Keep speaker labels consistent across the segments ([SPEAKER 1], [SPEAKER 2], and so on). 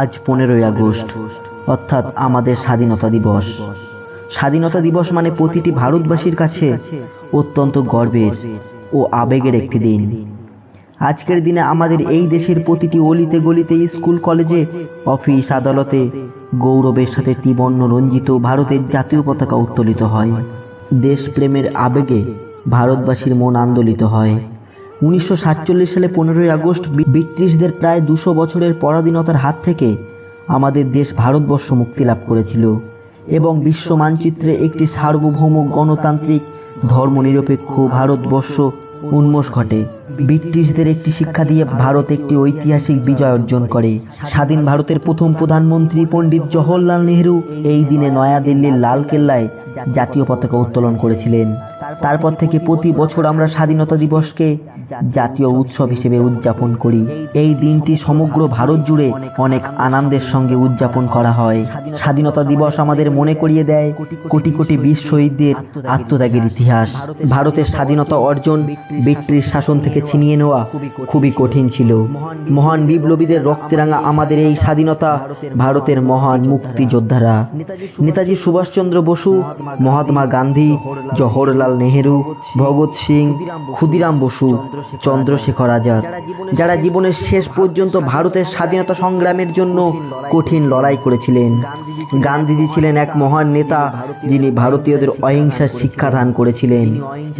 [SPEAKER 1] আজ পনেরোই আগস্ট অর্থাৎ আমাদের স্বাধীনতা দিবস স্বাধীনতা দিবস মানে প্রতিটি ভারতবাসীর কাছে অত্যন্ত গর্বের ও আবেগের একটি দিন আজকের দিনে আমাদের এই দেশের প্রতিটি অলিতে গলিতে স্কুল কলেজে অফিস আদালতে গৌরবের সাথে ত্রিবর্ণ রঞ্জিত ভারতের জাতীয় পতাকা উত্তোলিত হয় দেশপ্রেমের আবেগে ভারতবাসীর মন আন্দোলিত হয় উনিশশো সালে পনেরোই আগস্ট ব্রিটিশদের প্রায় দুশো বছরের পরাধীনতার হাত থেকে আমাদের দেশ ভারতবর্ষ মুক্তি লাভ করেছিল এবং বিশ্ব মানচিত্রে একটি সার্বভৌম গণতান্ত্রিক ধর্মনিরপেক্ষ ভারতবর্ষ উন্মোষ ঘটে ব্রিটিশদের একটি শিক্ষা দিয়ে ভারত একটি ঐতিহাসিক বিজয় অর্জন করে স্বাধীন ভারতের প্রথম প্রধানমন্ত্রী পণ্ডিত জওহরলাল নেহরু এই দিনে নয়াদিল্লির লালকেল্লায় জাতীয় পতাকা উত্তোলন করেছিলেন তারপর থেকে প্রতি বছর আমরা স্বাধীনতা দিবসকে জাতীয় উৎসব হিসেবে উদযাপন করি এই দিনটি সমগ্র ভারত জুড়ে অনেক আনন্দের সঙ্গে উদযাপন করা হয় স্বাধীনতা দিবস আমাদের মনে করিয়ে দেয় কোটি কোটি বীর শহীদদের আত্মত্যাগের ইতিহাস ভারতের স্বাধীনতা অর্জন ব্রিটিশ শাসন থেকে ছিনিয়ে নেওয়া খুবই কঠিন ছিল মহান বিপ্লবীদের রক্তে রাঙা আমাদের এই স্বাধীনতা ভারতের মহান মুক্তিযোদ্ধারা নেতাজি সুভাষচন্দ্র বসু মহাত্মা গান্ধী জওহরলাল নেহেরু ভগৎ সিং ক্ষুদিরাম বসু চন্দ্রশেখর আজাদ যারা জীবনের শেষ পর্যন্ত ভারতের স্বাধীনতা সংগ্রামের জন্য কঠিন লড়াই করেছিলেন গান্ধীজি ছিলেন এক মহান নেতা যিনি ভারতীয়দের অহিংসার শিক্ষা দান করেছিলেন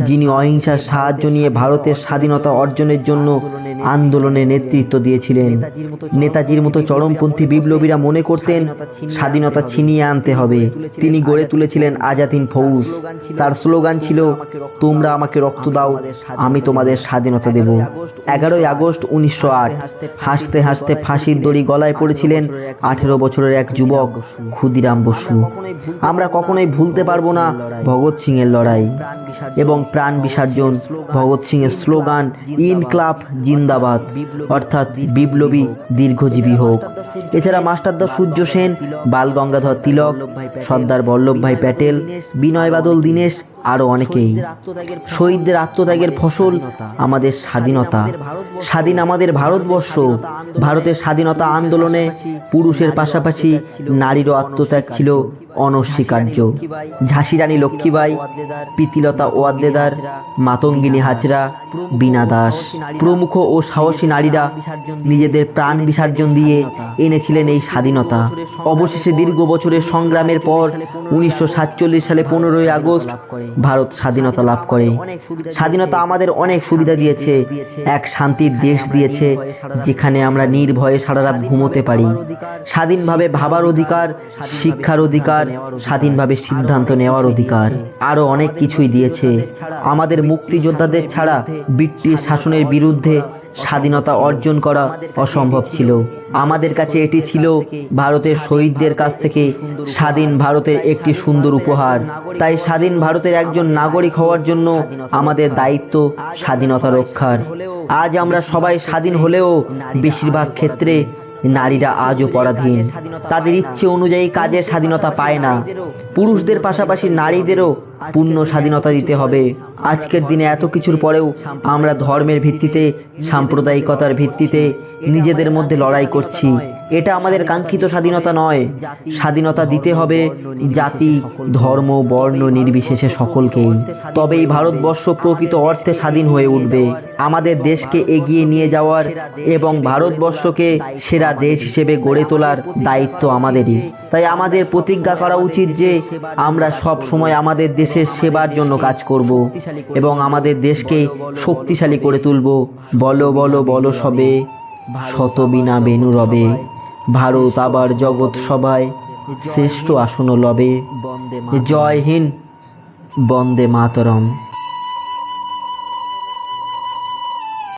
[SPEAKER 1] যিনি অহিংসার সাহায্য নিয়ে ভারতের স্বাধীনতা অর্জনের জন্য আন্দোলনে নেতৃত্ব দিয়েছিলেন নেতাজির মতো চরমপন্থী বিপ্লবীরা মনে করতেন স্বাধীনতা ছিনিয়ে আনতে হবে তিনি গড়ে তুলেছিলেন আজাদিন ফৌজ তার স্লোগান ছিল তোমরা আমাকে রক্ত দাও আমি তোমাদের স্বাধীনতা দেব এগারোই আগস্ট উনিশশো আট হাসতে হাসতে ফাঁসির দড়ি গলায় পড়েছিলেন আঠেরো বছরের এক যুবক ক্ষুদিরাম বসু আমরা কখনোই ভুলতে পারবো না ভগৎ সিংয়ের লড়াই এবং প্রাণ বিসর্জন ভগৎ সিংয়ের স্লোগান ক্লাব জিন্দাবাদ অর্থাৎ বিপ্লবী দীর্ঘজীবী হোক এছাড়া মাস্টারদা সূর্য সেন বাল গঙ্গাধর তিলক সর্দার বল্লভভাই প্যাটেল বিনয় বাদল দীনেশ আরও অনেকেই শহীদদের আত্মত্যাগের ফসল আমাদের স্বাধীনতা স্বাধীন আমাদের ভারতবর্ষ ভারতের স্বাধীনতা আন্দোলনে পুরুষের পাশাপাশি নারীরও আত্মত্যাগ ছিল অনস্বীকার্য ঝাঁসিরানী লক্ষ্মীবাই প্রীতিলতা ওয়াদ্দেদার মাতঙ্গিনী হাজরা বীণা দাস প্রমুখ ও সাহসী নারীরা নিজেদের প্রাণ বিসর্জন দিয়ে এনেছিলেন এই স্বাধীনতা অবশেষে দীর্ঘ বছরের সংগ্রামের পর উনিশশো সালে পনেরোই আগস্ট ভারত স্বাধীনতা লাভ করে স্বাধীনতা আমাদের অনেক সুবিধা দিয়েছে এক শান্তির দেশ দিয়েছে যেখানে আমরা নির্ভয়ে সারা রাত ঘুমোতে পারি স্বাধীনভাবে ভাবার অধিকার শিক্ষার অধিকার অধিকার স্বাধীনভাবে সিদ্ধান্ত নেওয়ার অধিকার আরো অনেক কিছুই দিয়েছে আমাদের মুক্তিযোদ্ধাদের ছাড়া ব্রিটিশ শাসনের বিরুদ্ধে স্বাধীনতা অর্জন করা অসম্ভব ছিল আমাদের কাছে এটি ছিল ভারতের শহীদদের কাছ থেকে স্বাধীন ভারতের একটি সুন্দর উপহার তাই স্বাধীন ভারতের একজন নাগরিক হওয়ার জন্য আমাদের দায়িত্ব স্বাধীনতা রক্ষার আজ আমরা সবাই স্বাধীন হলেও বেশিরভাগ ক্ষেত্রে নারীরা আজও পরাধীন তাদের ইচ্ছে অনুযায়ী কাজের স্বাধীনতা পায় না পুরুষদের পাশাপাশি নারীদেরও পূর্ণ স্বাধীনতা দিতে হবে আজকের দিনে এত কিছুর পরেও আমরা ধর্মের ভিত্তিতে সাম্প্রদায়িকতার ভিত্তিতে নিজেদের মধ্যে লড়াই করছি এটা আমাদের কাঙ্ক্ষিত স্বাধীনতা নয় স্বাধীনতা দিতে হবে জাতি ধর্ম বর্ণ নির্বিশেষে সকলকেই তবেই ভারতবর্ষ প্রকৃত অর্থে স্বাধীন হয়ে উঠবে আমাদের দেশকে এগিয়ে নিয়ে যাওয়ার এবং ভারতবর্ষকে সেরা দেশ হিসেবে গড়ে তোলার দায়িত্ব আমাদেরই তাই আমাদের প্রতিজ্ঞা করা উচিত যে আমরা সব সময় আমাদের দেশের সেবার জন্য কাজ করব এবং আমাদের দেশকে শক্তিশালী করে তুলব বলো বলো বলো সবে শতবিনা বেনু রবে ভারত আবার জগৎ সবাই শ্রেষ্ঠ আসন লবে জয় হিন্দ বন্দে মাতরম